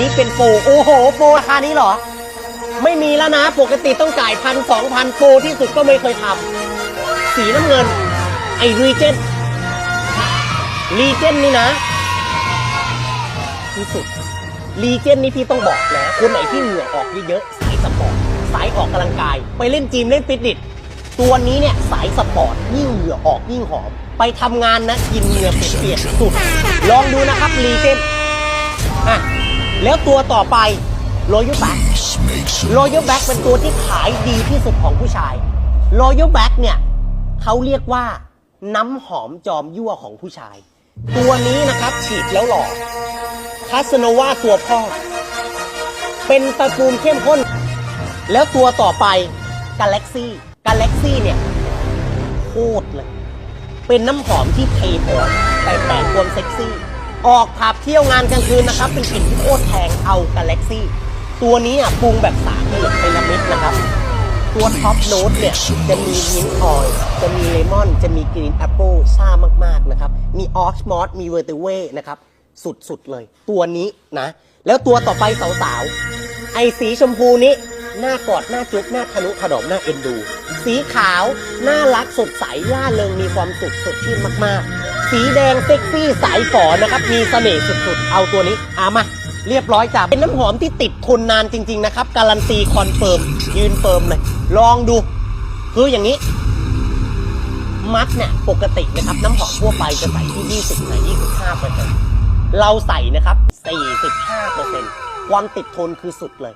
นี่เป็นโปรโอ้โห โปรราคานี้เหรอ ไม่มีแล้วนะ ปกติต้องจ่ายพันสองพันโปรที่สุดก็ไม่เคยทำสีน้ำเงิน ไอรีเจนรีเจนนี่นะที่สุดรีเจนนี่พี่ต้องบอกนะคนไหนที่เหงื่อออกเยอะๆสายสปอร์ตสายออกกำลังกาย ไปเล่นจีมเล่นฟิตเนสตัวนี้เนี่ยสายสปอร์ตยิ่งเหงื่อออกยิ่งหอม ไปทำงานนะกินเหงื่อเปียกๆสุด ลองดูนะครับรีเจนอะ แล้วตัวต่อไปโรยุแบ็กโรยุแบ็กเป็นตัวที่ขายดีที่สุดของผู้ชายโรยุแบ็กเนี่ยเขาเรียกว่าน้ำหอมจอมยั่วของผู้ชาย ตัวนี้นะครับฉีดแล้วหล่อคาสโนวาตัวพ่อ เป็นตระกูลเข้มข้น แล้วตัวต่อไปกาแล็กซี่กาแล็กซี่เนี่ยโคตรเลย เป็นน้ำหอมที่เทหอมแต่แต่งความเซ็กซี่ ออกขับเที่ยวงานกลางคืนนะครับ เป็นกลิ่นที่โคตรแพงเอากาแล็กซี่ ตัวนี้อะปรุงแบบสามเหลี่ยมพีระมิดนะครับ ตัวท็อปโน้ตเนี่ยจะมีมินทออยจะมีเลมอน จะมีกรีนแอปเปิลซ่ามากๆนะครับ มีออชมอสมีเวอร์ติเวนะครับ สุดๆเลย ตัวนี้นะ แล้วตัวต่อไปสาวๆไอสีชมพูนี้หน้ากอดหน้าจุ๊บหน้าทะนุถนอมหน้าเอ็นดู สีขาว น่ารักสดใสล่าเริงมีความสุขสดชื่นมากๆ สีแดงเซ็กซี่สายฝอนะครับ มีเสน่ห์สุดๆ เอาตัวนี้เอามา เรียบร้อยจ้ะ เป็นน้ำหอมที่ติดทนนานจริง ๆ นะครับ การันตีคอนเฟิร์ม ยืนเฟิร์มเลย ลองดู คืออย่างนี้ มัดเนี่ยปกตินะครับ น้ำหอมทั่วไปจะใส่ที่ 20หรือ25เปอร์เซ็นต์เราใส่นะครับ 45เปอร์เซ็นต์ความติดทนคือสุดเลย